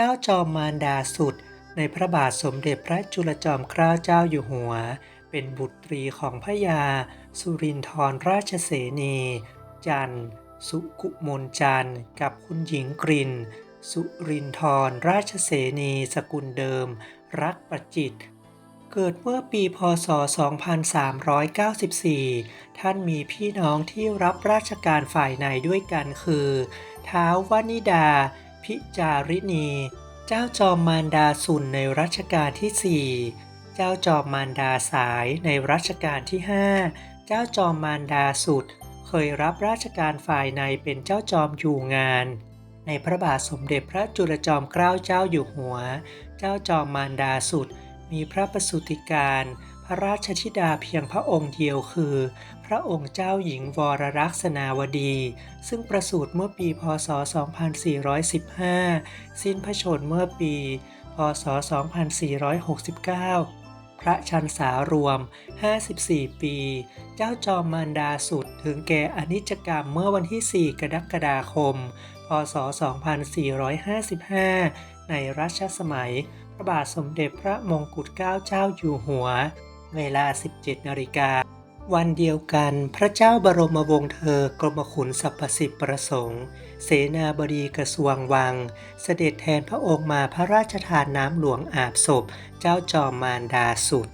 เจ้าจอมมารดาสุด ในพระบาทสมเด็จพระจุลจอมเกล้าเจ้าอยู่หัว เป็นบุตรีของพระยา สุรินทรราชเสนี จันทร์สุกุมลจันทร์กับคุณหญิงกรินสุรินทรราชเสนีสกุลเดิม รักประจิต เกิดเมื่อปีพศ 2394 ท่านมีพี่น้องที่รับราชการฝ่ายในด้วยกันคือ ท้าววนิดา พิจาริณี เจ้าจอมมารดาสุนในรัชกาลที่ 4 เจ้าจอมมารดาสายในรัชกาลที่ 5 เจ้าจอมมารดาสุด เคยรับราชการฝ่ายในเป็นเจ้าจอมอยู่งาน ในพระบาทสมเด็จพระจุลจอมเกล้าเจ้าอยู่หัว เจ้าจอมมารดาสุด มีพระประสูติการ ระราชธิดาเพียงพระองค์เดียวคือ พระองค์เจ้าหญิงวรรักษนาวดี ซึ่งประสูติเมื่อปีพศ 2415 สิ้นพระชนม์เมื่อปี พศ 2469พระชันษารวม 54 ปี เจ้าจอมมารดาสุดถึงแก่อนิจกรรมเมื่อวันที่ 4 กรกฎาคม พศ 2455 ในรัชสมัย พระบาทสมเด็จพระมงกุฎเกล้าเจ้าอยู่หัว เวลา 17 นาฬิกา วันเดียวกัน พระเจ้าบรมวงศ์เธอกรมขุนสรรพสิทธิประสงค์ เสนาบดีกระทรวงวัง เสด็จแทนพระองค์มาพระราชทานน้ำหลวงอาบศพ เจ้าจอมมารดาสุด